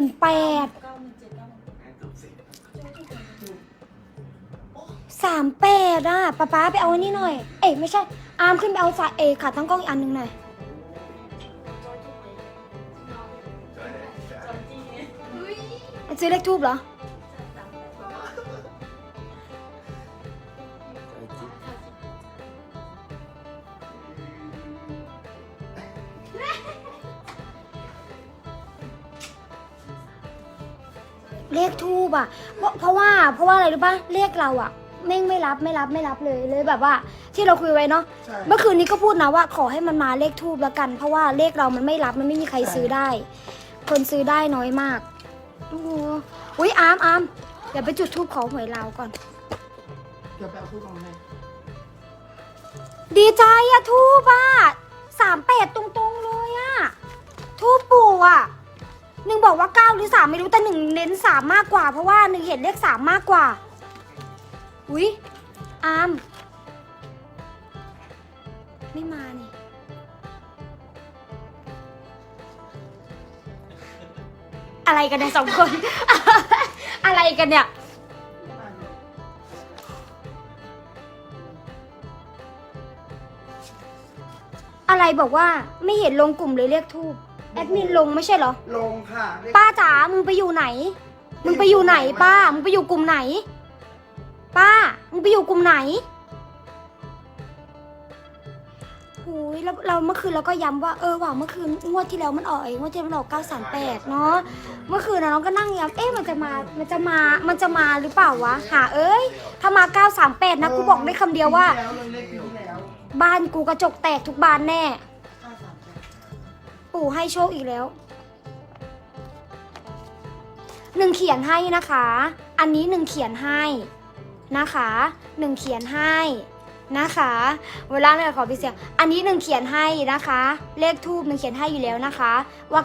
มื่นแปดสามแปดอะป๊าป๊าไปเอาอันนี้หน่อย เอ้ยไม่ใช่ อาร์มขึ้นไปเอาสายเอยขาตั้งกล้องอีกอันหนึ่งหน่อยซื้อเลขทูบเหรอ เลขทูบอะเพราะเพราะว่าเพราะว่าอะไรรู้ปะเลขเราอะแม่งไม่รับไม่รับไม่รับเลยเลยแบบว่า ที่เราคุยไว้เนาะเมื่อคืนนี้ก็พูดนะว่าขอให้มันมาเลขทูบแล้วกัน เพราะว่าเลขเรามันไม่รับมันไม่มีใครซื้อได้ คนซื้อได้น้อยมากโอ้โหอุ้ยอาร์มอาร์มเดี๋ยวไปจุดทูบขอหวยเราก่อน เดี๋ยวไปเอาทูบออกมาให้ดีใจอะทูบอะสามแปดตรง บอกว่าเก้าหรือสามไม่รู้แต่หนึ่งเน้นสามมากกว่า เพราะว่าหนึ่งเห็นเลขสามมากกว่า อุ๊ยอามไม่มานี่อะไรกันเนี่ยสองคน อะไรกันเนี่ยอะไรบอกว่าไม่เห็นลงกลุ่มเลยเรียกทูบ แอดมินลงไม่ใช่เหรอ ลงค่ะเลขป้าจ๋ามึงไปอยู่ไหน มึงไปอยู่ไหนป้า มึงไปอยู่กลุ่มไหน ป้า มึงไปอยู่กลุ่มไหนหูยแล้วเราเมื่อคืนเราก็ย้ำว่าเออว่ะเมื่อคืนงวดที่แล้วมันออกเองงวดที่แล้วมันออก938เนาะ เมื่อคืนนะน้องก็นั่งย้ำเอ๊ะมันจะมา มันจะมา มันจะมาหรือเปล่าวะ หาเอ้ย ถ้ามา938นะกูบอกได้คำเดียวว่า ปีที่แล้วเลยเลขปีที่แล้ว บ้านกูกระจกแตกทุกบานแน่ห้าสามแปด ปู่ให้โชคอีกแล้ว หนึ่งเขียนให้นะคะ อันนี้หนึ่งเขียนให้นะคะหนึ่งเขียนให้นะคะ เวลาเนี่ยขอพิเศษอันนี้หนึ่งเขียนให้นะคะ เลขทูบหนึ่งเขียนให้อยู่แล้วนะคะ ว่า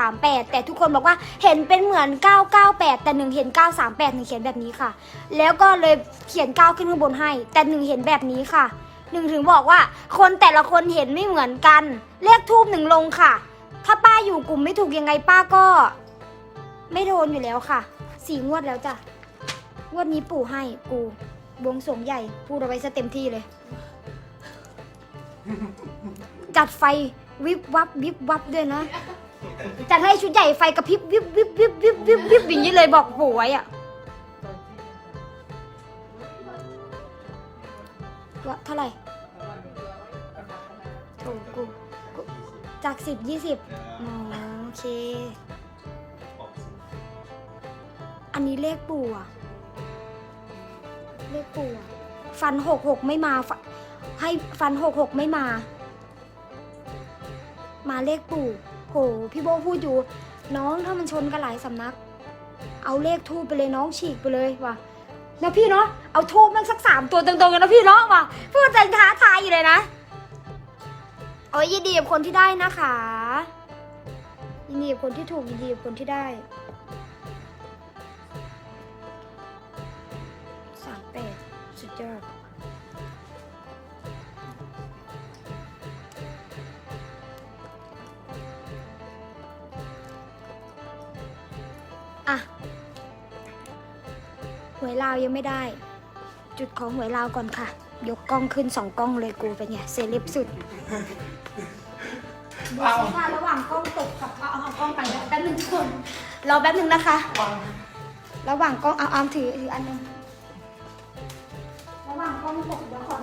938 แต่ทุกคนบอกว่าเห็นเป็นเหมือน 998 แต่หนึ่งเห็น 938หนึ่งเขียนแบบนี้ค่ะ แล้วก็เลยเขียน 9 ขึ้นข้างบนให้ แต่หนึ่งเห็นแบบนี้ค่ะ หนึ่งถึงบอกว่า คนแต่ละคนเห็นไม่เหมือนกัน เลขทูบหนึ่งลงค่ะ ถ้าป้าอยู่กลุ่มไม่ถูกยังไงป้าก็ ไม่โดนอยู่แล้วค่ะ สี่งวดแล้วจ้ะ งวดนี้ปู่ให้กูบวงสรวงใหญ่พูดเอาไว้ซะเต็มที่เลย จัดไฟวิบวับวิบวับด้วยนะจัดให้ชุดใหญ่ไฟกระพริบวิบวิบวิบวิบวิบวิบอย่างนี้เลยบอกปู่ไว้อะ ว่าเท่าไหร่โอ้กูกูจากสิบยี่สิบโอเค อันนี้เลขปู่อะเลขปู่อะฟันหกหกไม่มาให้ฟันหกหกไม่มา มาเลขปู่โหพี่โบพูดอยู่ น้องถ้ามันชนกันหลายสำนัก เอาเลขทูบไปเลยน้องฉีกไปเลยว่ะ นะพี่เนาะเอาทูบมันสักสามตัวตรงๆกันนะพี่เนาะว่ะพูดใจท้าทายอยู่เลยนะโอ้ยยินดีกับคนที่ได้นะคะยินดีกับคนที่ถูกยินดีกับคนที่ได้สามแปดสุดยอด วยลาวยังไม่ได้ จุดของหวยลาวก่อนค่ะ ยกกล้องขึ้นสองกล้องเลยกูเป็นไงเซเลบสุดเบาค่ะระหว่างกล้องตกกับเอาเอากล้องไปแล้วแป๊บนึงทุกคนรอแป๊บนึงนะคะวางระหว่างกล้องเอาอามถือถืออันหนึงระหว่างกล้องตกเดี๋ยวขอ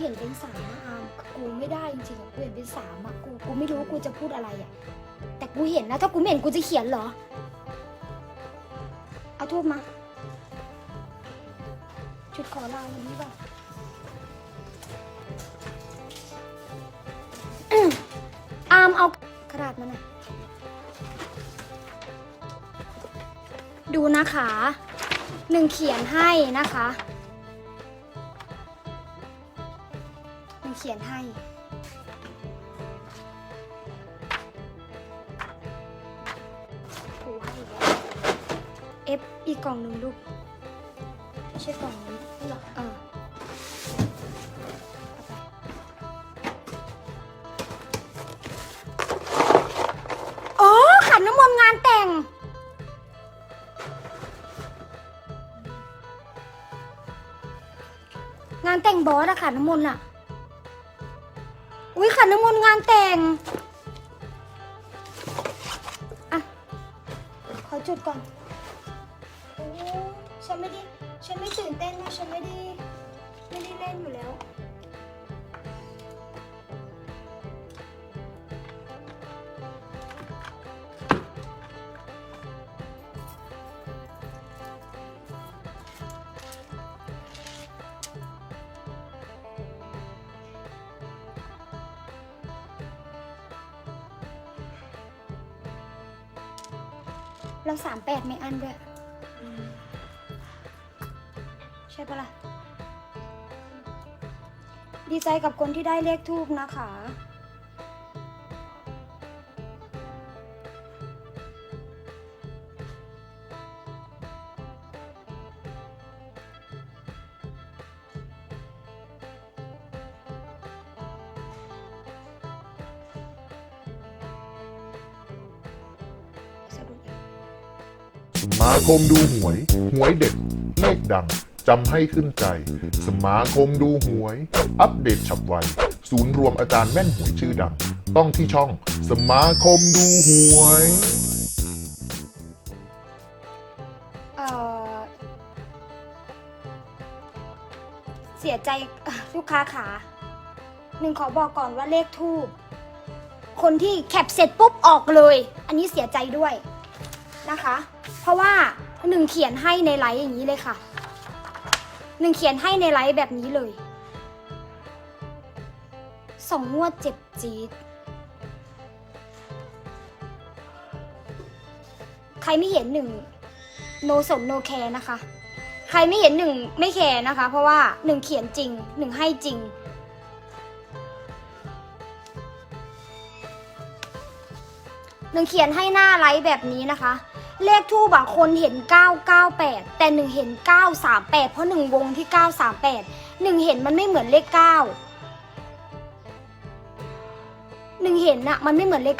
เห็นเป็นสามอะอามกูไม่ได้จริงๆอะกูเห็นเป็นสามอะกูกูไม่รู้ว่ากูจะพูดอะไรอะแต่กูเห็นนะถ้ากูไม่เห็นกูจะเขียนเหรอ เอาทูบมา จุดขอลาวันนี้ป่ะอืมอามเอากระดาษมาหน่อยดูนะคะหนึ่งเขียนให้นะคะ หนึ่งเขียนให้ถูให้ เอฟอีกกล่องหนึ่งลูกไม่ใช่กล่องนี้หรอเออเอาไปอ๋อขันน้ำมนต์งานแต่ง งานแต่งบอสอะขันน้ำมนต์อะ อุ้ยขันน้ำมนต์งานแต่ง อะ ขอจุดก่อนโอ้ฉันไม่ได้ ฉันไม่ตื่นเต้นนะ ฉันไม่ได้ ไม่ได้เล่นอยู่แล้ว เราสามแปดไม่อันด้วย ใช่ปะล่ะ ดีใจกับคนที่ได้เลขทูบนะคะ มาคมดูหวย หวยเด็ดเลขดัง จำให้ขึ้นใจ สมาคมดูหวย อัปเดตฉับไว ศูนย์รวมอาจารย์แม่นหวยชื่อดัง ต้องที่ช่องสมาคมดูหวย เอ่อ เสียใจ ลูกค้าขาหนึ่งขอบอกก่อนว่าเลขทูบคนที่แคปเสร็จปุ๊บออกเลย อันนี้เสียใจด้วยนะคะ ราะว่าหนึ่งเขียนให้ในไลฟ์อย่างนี้เลยค่ะหนึ่งเขียนให้ในไลฟ์แบบนี้เลยสองงวดเจ็บจี๊ดใครไม่เห็นหนึ่งโนสนโนแคร์นะคะ ใครไม่เห็นหนึ่งไม่แคร์นะคะ เพราะว่าหนึ่งเขียนจริงหนึ่งให้จริง หนึ่งเขียนให้หน้าไลฟ์แบบนี้นะคะ เลขทูบอะคนเห็น 998 แต่หนึ่งเห็น 938 เพราะหนึ่งวงที่ 938หนึ่งเห็นมันไม่เหมือนเลข 9 หนึ่งเห็นอะมันไม่เหมือนเลข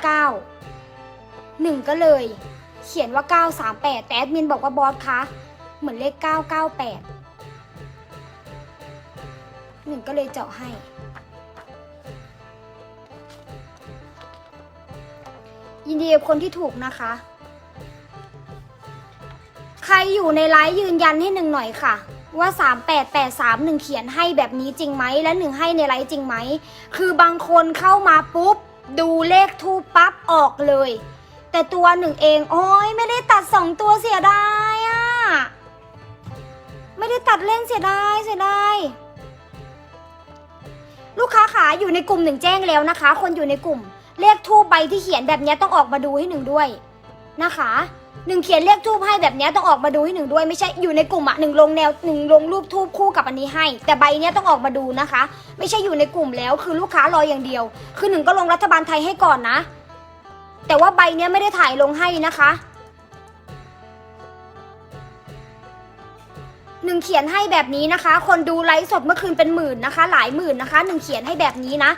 9หนึ่งก็เลย เขียนว่า 938 แต่แอดมินบอกว่าบอสคะเหมือนเลข 998หนึ่งก็เลยเจาะให้ยินดีกับคนที่ถูกนะคะ รอยู่ในไลฟ์ยืนยันให้หนึ่งหน่อยค่ะ ว่า 3883หนึ่งเขียนให้แบบนี้จริงไหมและหนึ่งให้ในไลฟ์จริงไหมคือบางคนเข้ามาปุ๊บ ดูเลขทูปปั๊บออกเลย แต่ตัวหนึ่งเองโอ้ยไม่ได้ตัดสองตัวเสียดายอะ่ะไม่ได้ตัดเล่นเสียดายเสียดายลูกค้าขาอยู่ในกลุ่มหนึ่งแจ้งแล้วนะคะ คนอยู่ในกลุ่ม เลขทูบใบที่เขียนแบบนี้ต้องออกมาดูให้หนึ่งด้วยนะคะ หนึ่งเขียนเลขทูบให้แบบเนี้ยต้องออกมาดูให้หนึ่งด้วยไม่ใช่อยู่ในกลุ่มอะหนึ่งลงแนวหนึ่งลงรูปทูบคู่กับอันนี้ให้ แต่ใบเนี้ยต้องออกมาดูนะคะ ไม่ใช่อยู่ในกลุ่มแล้วคือลูกค้ารออย่างเดียว คือหนึ่งก็ลงรัฐบาลไทยให้ก่อนนะ แต่ว่าใบเนี้ยไม่ได้ถ่ายลงให้นะคะหนึ่งเขียนให้แบบนี้นะคะ คนดูไลฟ์สดเมื่อคืนเป็นหมื่นนะคะ หลายหมื่นนะคะหนึ่งเขียนให้แบบนี้นะ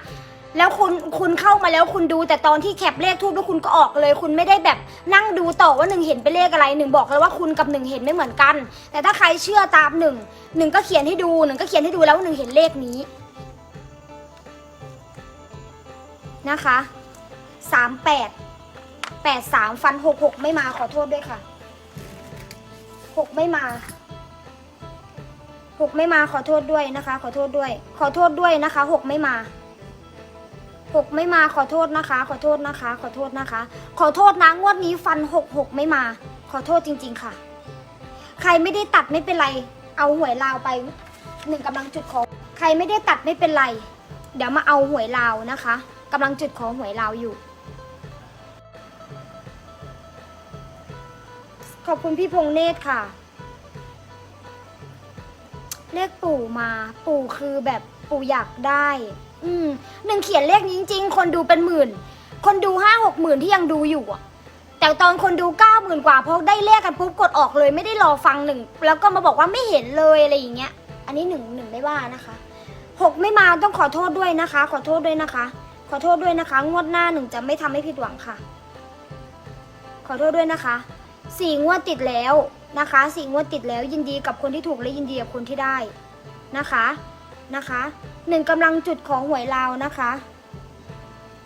แล้วคุณคุณเข้ามาแล้วคุณดูแต่ตอนที่แคปเลขทูบแล้วคุณก็ออกเลย คุณไม่ได้แบบนั่งดูต่อว่าหนึ่งเห็นเป็นเลขอะไรหนึ่งบอกเลยว่าคุณกับหนึ่งเห็นไม่เหมือนกัน แต่ถ้าใครเชื่อตามหนึ่งหนึ่งก็เขียนให้ดูหนึ่งก็เขียนให้ดูแล้วว่าหนึ่งเห็นเลขนี้นะคะสามแปดแปดสามฟันหกหกไม่มาขอโทษด้วยค่ะหกไม่มาหกไม่มาขอโทษด้วยนะคะ ขอโทษด้วย ขอโทษด้วยนะคะหกไม่มา หกไม่มาขอโทษนะคะ ขอโทษนะคะ ขอโทษนะคะ ขอโทษนะงวดนี้ฟันหกหกไม่มา ขอโทษจริง ๆ ค่ะ ใครไม่ได้ตัดไม่เป็นไร เอาหวยลาวไปหนึ่งกำลังจุดของใครไม่ได้ตัดไม่เป็นไร เดี๋ยวมาเอาหวยลาวนะคะกำลังจุดของหวยลาวอยู่ ขอบคุณพี่พงเนตรค่ะเลขปู่มา ปู่คือแบบปู่อยากได้ อืมหนึ่งเขียนเลขนี้จริง ๆ คนดูเป็นหมื่น คนดูห้าหกหมื่นที่ยังดูอยู่อะแต่ตอนคนดูเก้าหมื่นกว่าพอได้เลขกันปุ๊บกดออกเลยไม่ได้รอฟังหนึ่งแล้วก็มาบอกว่าไม่เห็นเลยอะไรอย่างเงี้ย อันนี้หนึ่งหนึ่งไม่ว่านะคะหกไม่มาต้องขอโทษด้วยนะคะ ขอโทษด้วยนะคะ ขอโทษด้วยนะคะ งวดหน้าหนึ่งจะไม่ทำให้ผิดหวังค่ะ ขอโทษด้วยนะคะสี่งวดติดแล้วนะคะสี่งวดติดแล้วยินดีกับคนที่ถูกและยินดีกับคนที่ได้นะคะ นะคะหนึ่งกำลังจุดของหวยลาวนะคะ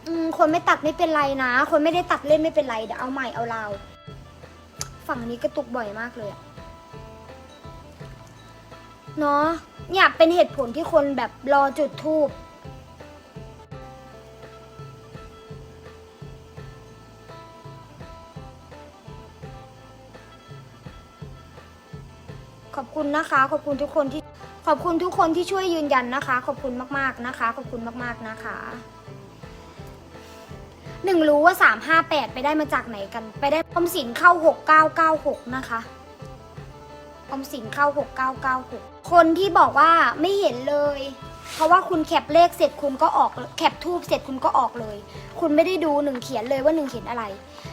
อืมคนไม่ตัดไม่เป็นไรนะ คนไม่ได้ตัดเล่นไม่เป็นไรเดี๋ยวเอาใหม่เอาลาวฝั่งนี้กระตุกบ่อยมากเลยอะเนาะเนี่ยเป็นเหตุผลที่คนแบบรอจุดทูบขอบคุณนะคะ ขอบคุณทุกคนที่ ขอบคุณทุกคนที่ช่วยยืนยันนะคะ ขอบคุณมากๆนะคะ ขอบคุณมากๆนะคะหนึ่งรู้ว่าสามห้าแปดไปได้มาจากไหนกัน ไปได้อมสินเข้าหกเก้าเก้าหกนะคะอมสินเข้าหกเก้าเก้าหกคนที่บอกว่าไม่เห็นเลย เพราะว่าคุณแคปเลขเสร็จคุณก็ออกแคปทูบเสร็จคุณก็ออกเลย คุณไม่ได้ดูหนึ่งเขียนเลยว่าหนึ่งเขียนอะไร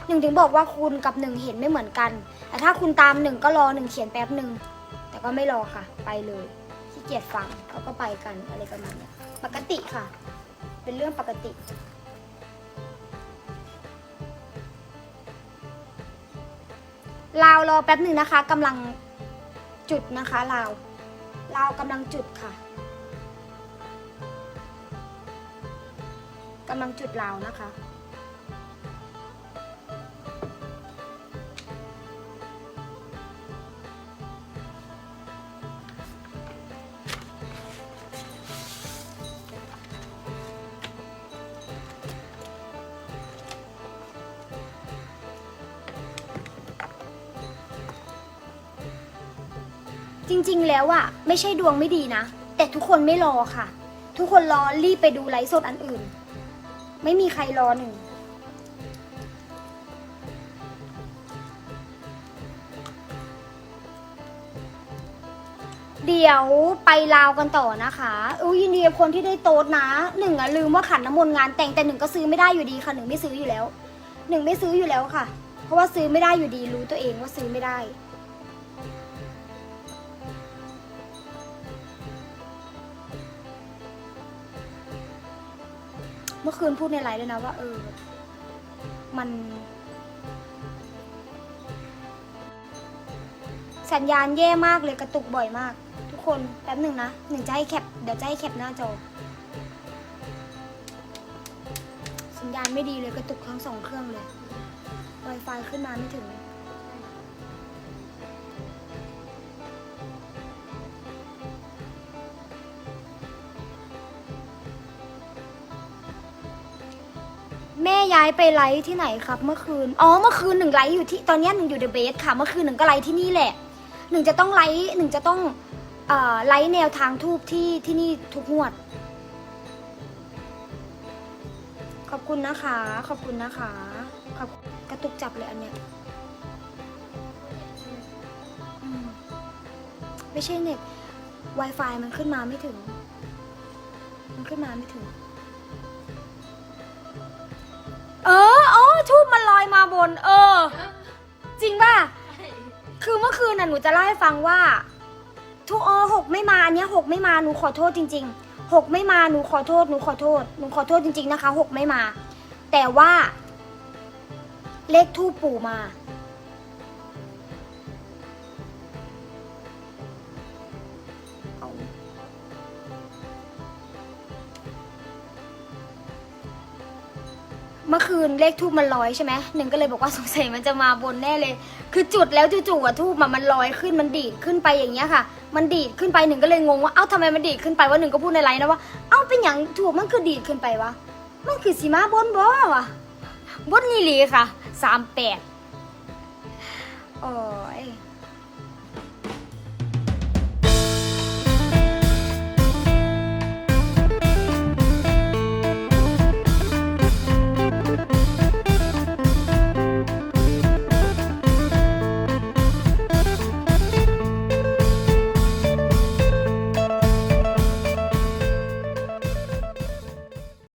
หนึ่งถึงบอกว่าคุณกับหนึ่งเห็นไม่เหมือนกันแต่ถ้าคุณตามหนึ่งก็รอหนึ่งเขียนแป๊บหนึ่งแต่ก็ไม่รอค่ะ ไปเลย เกียจฟังเขาก็ไปกันอะไรประมาณเนี้ยปกติค่ะ เป็นเรื่องปกติ ลาวรอแป๊บหนึ่งนะคะกำลังจุดนะคะลาวลาวกำลังจุดค่ะกำลังจุดลาวนะคะ จริงๆ แล้วอะไม่ใช่ดวงไม่ดีนะ แต่ทุกคนไม่รอค่ะ ทุกคนรอรีบไปดูไลฟ์สดอันอื่น ไม่มีใครรอหนึ่ง เดี๋ยวไปลาวกันต่อนะคะอุ้ยยินดีกับคนที่ได้โต๊ดนะหนึ่งอะลืมว่าขันน้ำมนต์งานแต่งแต่หนึ่งก็ซื้อไม่ได้อยู่ดีค่ะหนึ่งไม่ซื้ออยู่แล้ว หนึ่งไม่ซื้ออยู่แล้วค่ะ เพราะว่าซื้อไม่ได้อยู่ดีรู้ตัวเองว่าซื้อไม่ได้ เมื่อคืนพูดในไลน์ด้วยนะว่าเออ มัน สัญญาณแย่มากเลยกระตุกบ่อยมาก ทุกคนแป๊บหนึ่งนะหนึ่งจะให้แคปเดี๋ยวจะให้แคปหน้าจอ สัญญาณไม่ดีเลยกระตุกทั้งสองเครื่องเลย Wi-Fi ขึ้นมาไม่ถึง ย้ายไปไลฟ์ที่ไหนครับ เมื่อคืน อ๋อ เมื่อคืนหนึ่งไลฟ์อยู่ที่ ตอนนี้หนึ่งอยู่เดอะเบสค่ะ เมื่อคืนหนึ่งก็ไลฟ์ที่นี่แหละ หนึ่งจะต้องไลฟ์หนึ่งจะต้องเอ่อไลฟ์แนวทางทูบที่ที่นี่ทุกงวด ขอบคุณนะคะ ขอบคุณนะคะ ขอบกระตุกจับเลยอันเนี้ยไม่ใช่เน็ต Wi-Fi มันขึ้นมาไม่ถึง มันขึ้นมาไม่ถึง เอออ๋อทูบมันลอยมาบน เออ จริงป่ะ คือเมื่อคืนน่ะหนูจะเล่าให้ฟังว่าทูเอ๋อหกไม่มาอันเนี้ยหกไม่มาหนูขอโทษจริงๆหกไม่มาหนูขอโทษหนูขอโทษหนูขอโทษจริง ๆนะคะหกไม่มา แต่ว่า เลขทูปปู่มา มื่อคืนเลขทูบมันลอยใช่ไหมหนึ่งก็เลยบอกว่าสงสัยมันจะมาบนแน่เลย คือจุดแล้วจู่ๆอะทูบมันลอยขึ้นมันดีดขึ้นไปอย่างเงี้ยค่ะ มันดีดขึ้นไปหนึ่งก็เลยงงว่าเอ้าทำไมมันดีดขึ้นไปว่าหนึ่งก็พูดในไลน์นะว่าเอ้าเป็นอย่างถูกมันคือดีดขึ้นไปวะมันคือสีมาบนบ่วะบนนี่หลีค่ะสามแปดโอ้ย